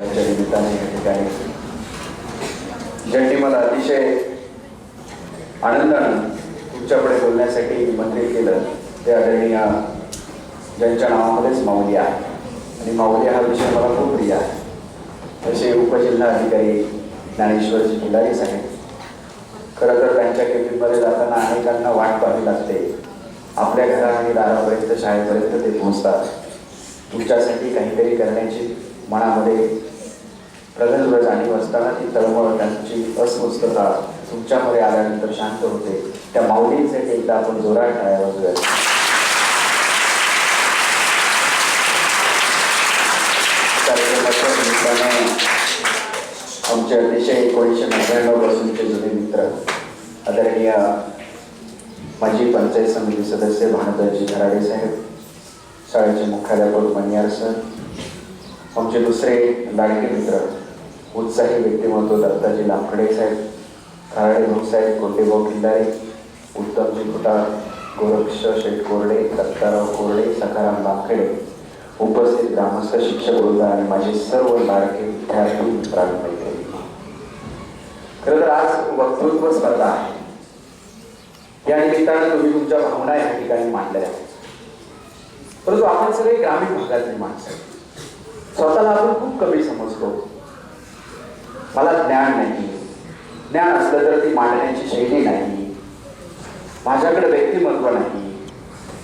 त्यांच्या निमित्ताने या ठिकाणी ज्यांनी मला अतिशय आनंदाने तुमच्याकडे बोलण्यासाठी निमंत्रित केलं. ते आदरणीय ज्यांच्या नावामध्येच माऊली आहे. आणि माऊली हा विषय मला खूप प्रिय आहे. तसे उपजिल्हा अधिकारी ज्ञानेश्वरजी खिलारी साहेब. खरं तर त्यांच्या केबिनमध्ये जाताना अनेकांना वाट पाहावी लागते. आपल्या घरा आणि दारापर्यंत शाळेपर्यंत ते पोहोचतात. तुमच्यासाठी काहीतरी करण्याची मनामध्ये प्रगल्भ जाणीव असताना ती तळमळ त्यांची अस्वस्थता तुमच्यामध्ये आल्यानंतर शांत होते. त्या माऊलीचे एकदा आपण जोरात टाळ्या वाजूया कार्यक्रमाच्या निमित्ताने आमचे अतिशय एकोणीसशे नव्याण्णव पासूनचे जुने मित्र आदरणीय माजी पंचायत समिती सदस्य भानुदाजी धराडे साहेब शाळेचे मुख्याध्यापक मनियार सर आमचे दुसरे लाडके मित्र उत्साही व्यक्तिमत्व दत्ताजी लांबकडे साहेब खराडे भाऊ साहेब कोंडेभाऊ किल्लारे उत्तमजी खुटाळ गोरक्ष शेठ कोरडे दत्ताराव कोरडे सखाराम लांबखेडे उपस्थित ग्रामस्थ शिक्षक वृंद आणि माझे सर्व लाडके विद्यार्थी मित्रांना खरं तर आज वक्तृत्व स्पर्धा आहे. या निमित्तानं तुम्ही तुमच्या भावना या ठिकाणी मांडल्या. आहेत परंतु आपण सगळे ग्रामीण भागातली माणसं स्वतःला आपण खूप कमी समजतो. मला ज्ञान नाही. ज्ञान असलं तर ती मांडण्याची शैली नाही. माझ्याकडे व्यक्तिमत्व नाही.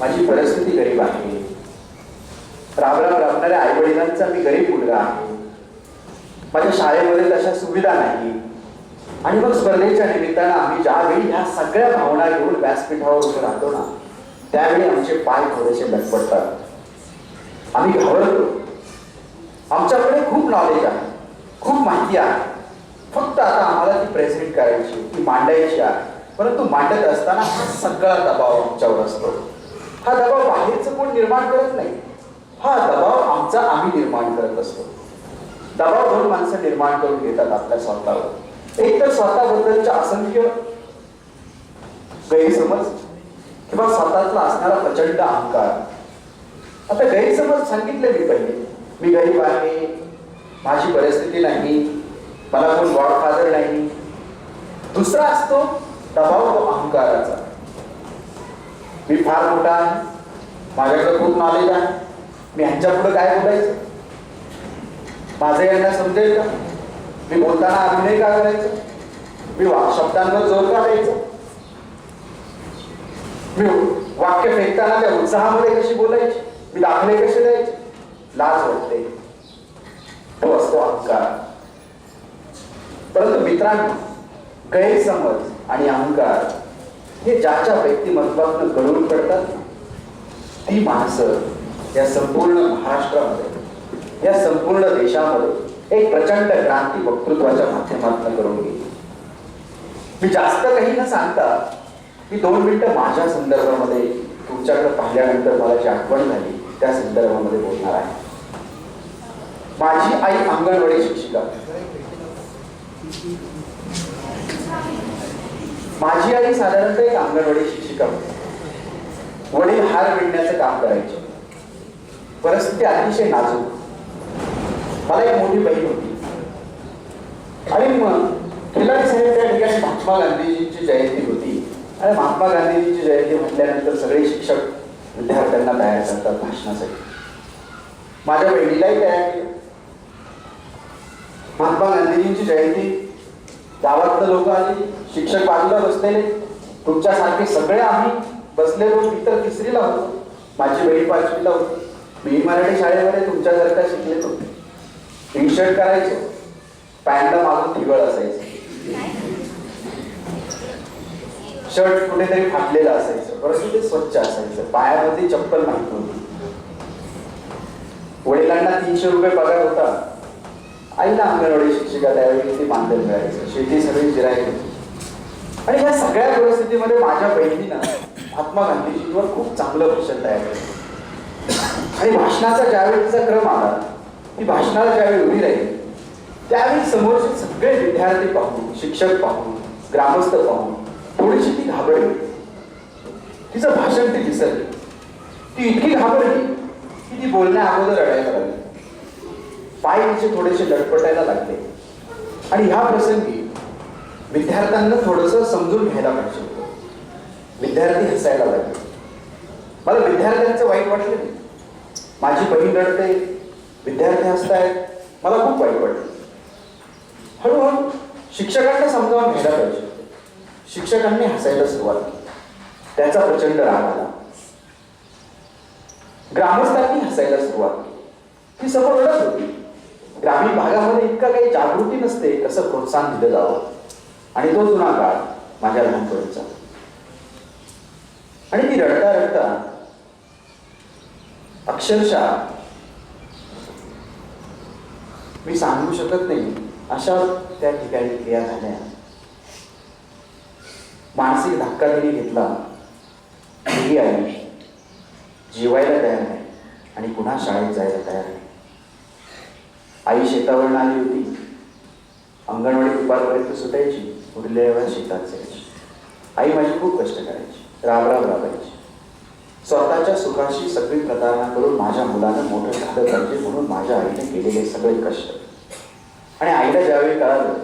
माझी परिस्थिती गरीब आहे. राबराब राबणाऱ्या आई वडिलांचा मी गरीब मुलगा आहे. माझ्या शाळेमध्ये तशा सुविधा नाही. आणि मग स्पर्धेच्या निमित्तानं आम्ही ज्यावेळी ह्या सगळ्या भावना घेऊन व्यासपीठावर उभे राहतो ना त्यावेळी आमचे पाय थोडेसे लटपटतात. आम्ही घाबरतो. आमच्याकडे खूप नॉलेज आहे. खूप माहिती आहे. फक्त आता आम्हाला ती प्रेझेंट करायची ती मांडायची आहे. परंतु मांडत असताना हा सगळा दबाव आमच्यावर असतो. हा दबाव बाहेरचं कोण निर्माण करत नाही. हा दबाव आमचा आम्ही निर्माण करत असतो. दबाव दोन माणसं निर्माण करून घेतात आपल्या स्वतःवर. एक तर स्वतःबद्दलच्या असंख्य गैरसमज किंवा स्वतःतला असणारा प्रचंड अहंकार. आता गैरसमज सांगितले मी पहिले. मी गरीब आहे माझी परिस्थिती नाही मला कोण गॉडफादर नाही. दुसरा असतो दबाव तो अहंकाराचा. मी फार मोठा आहे. माझ्याकडे खूप नॉलेज आहे. मी ह्यांच्या पुढे काय बोलायचं? माझं यांना समजेल का? मी बोलताना अभिनय का करायचं? मी वा शब्दांवर जोर का द्यायचा? मी वाक्य फेकताना त्या उत्साहामध्ये कशी बोलायची? मी दाखले कसे द्यायचे? लाज वाटते. तो असतो अहंकार. परंतु मित्रांनो गैरसमज आणि अहंकार हे ज्याच्या व्यक्तिमत्वातून घडवून पडतात ती माणसं या संपूर्ण महाराष्ट्रामध्ये या संपूर्ण देशामध्ये एक प्रचंड क्रांती वक्तृत्वाच्या माध्यमातून करून गेली. मी जास्त काही न सांगता मी दोन मिनिटं माझ्या संदर्भामध्ये तुमच्याकडे पाहिल्यानंतर मला जी आठवण झाली त्या संदर्भामध्ये बोलणार आहे. माझी आई अंगणवाडी शिक्षिका माझी आई साधारणतः एक अंगणवाडी शिक्षिका होती. वडील हार विणण्याचं काम करायचे. परिस्थिती अतिशय नाजूक. मला एक मोठी बहीण होती. आणि मग खिलारी त्या ठिकाणी महात्मा गांधीजींची जयंती होती. आणि महात्मा गांधीजींची जयंती म्हटल्यानंतर सगळे शिक्षक विद्यार्थ्यांना तयार करतात भाषणासाठी. माझ्या बहिणीलाही तयार केलं. महात्मा गांधीजींची जयंती गावातलं लोक आली शिक्षक बाजूला बसलेले. तुमच्यासारखे सगळे आम्ही बसलेलो मी तर तिसरीला होतो. माझी बहीण पाचवीला होती. मी मराठी शाळेमध्ये तुमच्यासारखा शिकलेलो. टी शर्ट करायचो. पॅन्टला मागून ठिबळ असायचं. शर्ट कुठेतरी फाटलेलं असायचं. परंतु ते स्वच्छ असायचं. पायामध्ये चप्पल माहीत होती वडिलांना तीनशे रुपये पगार होता. आईला अंगणवाडी शिक्षिका त्यावेळी ते मानधन मिळायचं शेती सगळी जिरायची होती. आणि ह्या सगळ्या परिस्थितीमध्ये माझ्या बहिणीनं महात्मा गांधीजींवर खूप चांगलं भाषण तयार केलं. आणि भाषणाचा ज्यावेळीचा क्रम आला ती भाषणाला ज्यावेळी उभी राहील त्यावेळी समोरचे सगळे विद्यार्थी पाहून शिक्षक पाहून ग्रामस्थ पाहून थोडीशी ती घाबरली. तिचं भाषण ती विसरली. ती इतकी घाबरली की ती बोलण्या अगोदर अडायला लागली. पाय तिचे थोडेसे लटपटायला लागले आणि ह्या प्रसंगी विद्यार्थ्यांना थोडंसं समजून घ्यायला पाहिजे होतं. विद्यार्थी हसायला लागले. मला विद्यार्थ्यांचं वाईट वाटलं नाही. माझी बहीण रडते विद्यार्थी हसतायत मला खूप वाईट वाटलं. हळूहळू शिक्षकांना समजावून घ्यायला पाहिजे शिक्षकांनी हसायला सुरुवात केली. त्याचा प्रचंड राग आला. ग्रामस्थांनी हसायला सुरुवात केली. ती समोर रडत होती. ग्रामीण भागामध्ये इतका काही जागृती नसते कसं प्रोत्साहन दिलं जावं. आणि तो जुना काळ माझ्या लहानपणीचा. आणि मी रडता रडता अक्षरशः मी सांगू शकत नाही अशा त्या ठिकाणी क्रिया झाल्या. मानसिक धक्का तिने घेतला. ही आई जेवायला तयार नाही आणि पुन्हा शाळेत जायला तयार नाही. आई शेतावरून आली होती. अंगणवाडी दुपारपर्यंत सुटायची. उरलेल्या वेळा शेतात जायची. आई माझी खूप कष्ट करायची. राब राब राबायची. स्वतःच्या सुखाशी सगळी प्रतारणा करून माझ्या मुलानं मोठं झालं पाहिजे म्हणून माझ्या आईने केलेले सगळे कष्ट. आणि आईला ज्यावेळी कळालं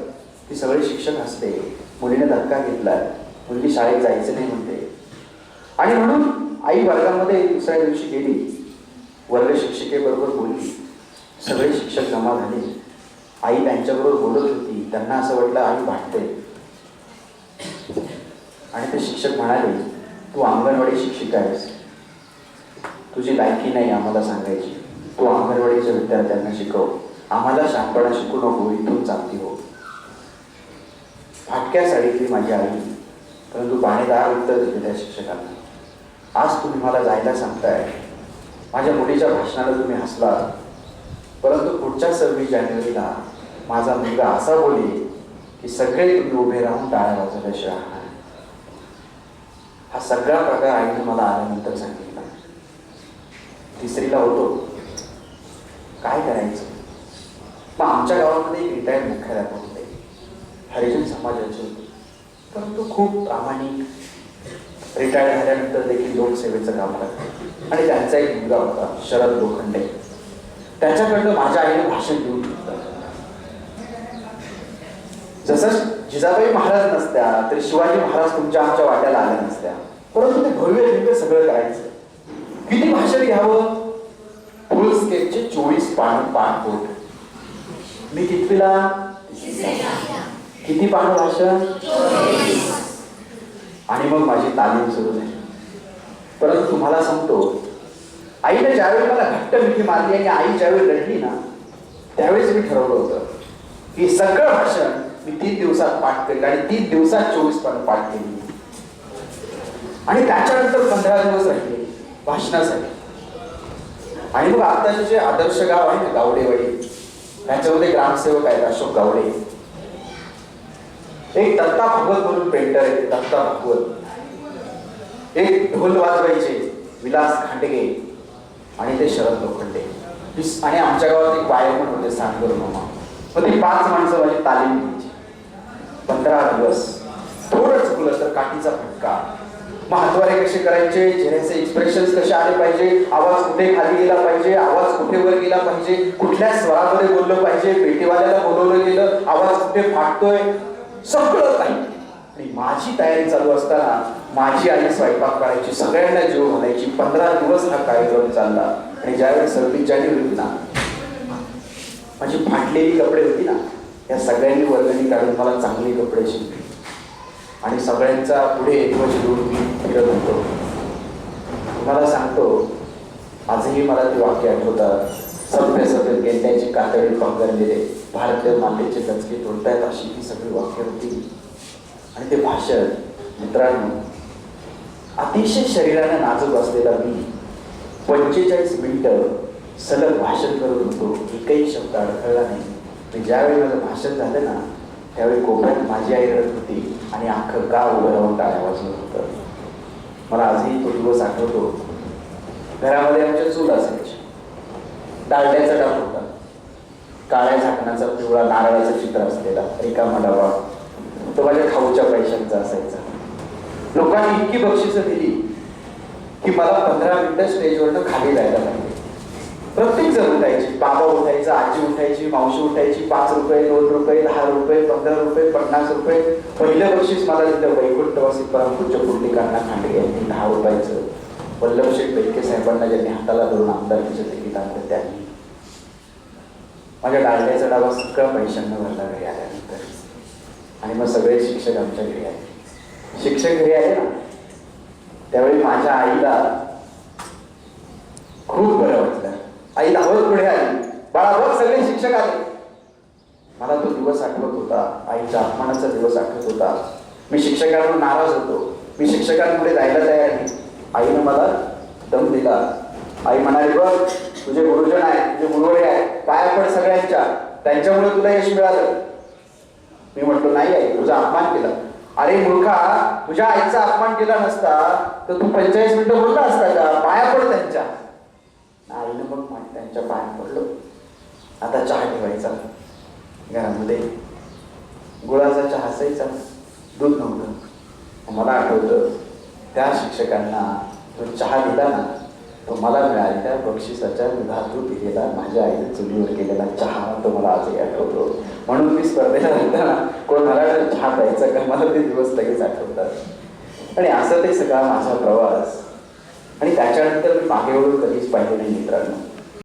की सगळे शिक्षक हसते मुलीने धक्का घेतला मुलगी शाळेत जायचं नाही म्हणते. आणि म्हणून आई वर्गामध्ये दुसऱ्या दिवशी गेली. वर्ग शिक्षिकेबरोबर बोलली. सगळे शिक्षक जमा झाले. आई त्यांच्याबरोबर बोलत होती. त्यांना असं वाटलं आई भांडते. आणि ते शिक्षक म्हणाले तू अंगणवाडी शिक्षिका आहेस. तुझी लायकी नाही आम्हाला सांगायची. तू अंगणवाडीच्या विद्यार्थ्यांना शिकव. आम्हाला शांतपणा शिकू नको. इथून चालती हो. फाटक्या साडीतली माझी आई परंतु बाणेदार उत्तर दिले त्या शिक्षकांना. आज तुम्ही मला जायला सांगताय. माझ्या मुलीच्या भाषणाला तुम्ही हसला परंतु पुढच्या सव्वीस जानेवारीला माझा मुलगा असा बोलेल की सगळे तुम्ही उभे राहून टाळ्या वाजवल्याशिवाय हा सगळा प्रकार आईने मला आल्यानंतर सांगितला. तिसरीला होतो. काय करायचं? मग आमच्या गावामध्ये एक रिटायर्ड मुख्याध्यापक होते. हरिजन समाजाचे होते. परंतु खूप प्रामाणिक. रिटायर झाल्यानंतर देखील लोकसेवेचं काम करतात. आणि त्यांचा एक मुलगा होता शरद लोखंडे. त्याच्याकडनं माझ्या आईने भाषण घेऊन घेतलं. जसं जिजाबाई महाराज नसत्या तरी शिवाजी महाराज तुमच्या आमच्या वाट्याला आल्या नसत्या. परंतु ते भव्य दिव्य सगळं करायचं. किती भाषण घ्यावं? फुल स्केपचे चोवीस पान पाणपोट. मी कितवीला? किती पान भाषण? आणि मग माझी तालीम सुरू झाली. परंतु तुम्हाला सांगतो आईने ज्यावेळी मला घट्ट मिठी मारली आणि आई ज्यावेळी लढली ना त्यावेळेस मी ठरवलं होतं की सगळं भाषण मी तीन दिवसात पाठ केलं आणि तीन दिवसात चोवीस पानं पाठ केली आणि त्याच्यानंतर पंधरा दिवस राहिले भाषणासाठी. आणि मग आताचे जे आदर्श गाव आहे ना गावडेवाडी त्याच्यामध्ये ग्रामसेवक आहेत अशोक गावडे. एक दत्ता भागवत म्हणून पेंटर आहे दत्ता भागवत. एक ढोल वाजवायचे विलास खांडगे. आणि ते शरद लोखंडे. आणि आमच्या गावात एक बाय पण होते सांगोर मामा. मग ती पाच माणसं माझी तालीम घ्यायची पंधरा दिवस. थोडं चुकलं तर काठीचा फटका. महाद्वारे कसे करायचे? चेहऱ्याचे एक्सप्रेशन कसे आले पाहिजे? आवाज कुठे खाली गेला पाहिजे? आवाज कुठे वर गेला पाहिजे? कुठल्या स्वरामध्ये बोललं पाहिजे? पेटीवाल्याला बोलवलं गेलं. आवाज कुठे फाटतोय? सगळं काही. आणि माझी तयारी चालू असताना माझी आई स्वयंपाक करायची सगळ्यांना जीव घालायची पंधरा दिवस हा कार्यक्रम चालला. आणि ज्यावेळी सव्वीस जानेवारी होती ना माझी फाटलेली कपडे होती ना या सगळ्यांनी वर्गणी काढून मला चांगली कपडे शिकले आणि सगळ्यांचा पुढे ध्वज घेऊन मी फिरत होतो. तुम्हाला सांगतो आजही मला ते वाक्य आठवतात. सभ्य सभ्य गेंड्याची कातडी पंगरलेले भारतीय मातेचे दचके तोडतायत अशी ती सगळी वाक्य होती. आणि ते भाषण मित्रांनो अतिशय शरीराने नाजूक असलेला मी पंचेचाळीस मिनिटं सलग भाषण करत होतो. एकही शब्द अडखळला नाही. मी ज्यावेळी माझं भाषण झालं ना त्यावेळी कोपऱ्यात माझी आई रडत होती आणि अख्खं गाव उभं राहून टाळ्या वाजवत होतं. मला आजही तो दिवस आठवतो. घरामध्ये आमच्या चूल असायची. डालड्याचा डाब होता. काळ्या झाकणाचा पिवळा नारळाचं चित्र असलेला रिकामा डबा. तो माझ्या खाऊच्या पैशांचा असायचा. लोकांनी इतकी बक्षिसं दिली की मला पंधरा मिनिटं स्टेजवरनं खाली जायला लागले. प्रत्येक जण उठायची. बाबा उठायचा आजी उठायची मावशी उठायची पाच रुपये दोन रुपये दहा रुपये पंधरा रुपये पन्नास रुपये. पहिलं बक्षीस मला दिलं वैकुंठवासी परमपूज्य पुंडलिकांना खांडे यांनी दहा रुपयाचं. वल्लभशेठ बेलके साहेबांना ज्यांनी हाताला धरून आमदारकीचं तिकीट आणलं त्यांनी. माझ्या डाळण्याचा डावा सगळा पैशांना भरला घरी आल्यानंतर आणि मग सगळे शिक्षक आमच्या घरी आले शिक्षक घरी आले ना? त्यावेळी माझ्या आईला खूप बरं वाटलं. आई धावत पुढे आली. बाळा बघ सगळे शिक्षक आले. मला तो दिवस आठवत होता. आईच्या अपमानाचा दिवस आठवत होता. मी शिक्षकांवर नाराज होतो. मी शिक्षकांपुढे जायला तयार आहे. आईनं मला दम दिला. आई म्हणाली बघ तुझे गुरुजन आहे तुझे गुरुवडे आहे काय पड सगळ्यांच्या? त्यांच्यामुळे तुला यश मिळालं. मी म्हटलो नाही आई तुझा अपमान केला. अरे मूर्खा तुझ्या आईचा अपमान केला नसता तर तू पंचेचाळीस मिनिटं बोलला असता का? पाया पड त्यांच्या. आईनं मग त्यांच्या पाया पडलो. आता चहा ठेवायचा. घरामध्ये गुळाचा चहा असायचा. दूध नव्हतं. मला आठवतं त्या शिक्षकांना तो चहा दिला ना मला मिळालेल्या बक्षिसाच्या दुधातून दिलेला माझ्या आईने चुलीवर केलेला चहा तो मला आजही आठवतो. म्हणून मी स्पर्धेला जाताना कोण मला चहा प्यायचा का मला ते दिवस लगेच आठवतात. आणि असं ते सगळा माझा प्रवास. आणि त्याच्यानंतर मी मागे वळून कधीच पाहिजे नाही मित्रांनो.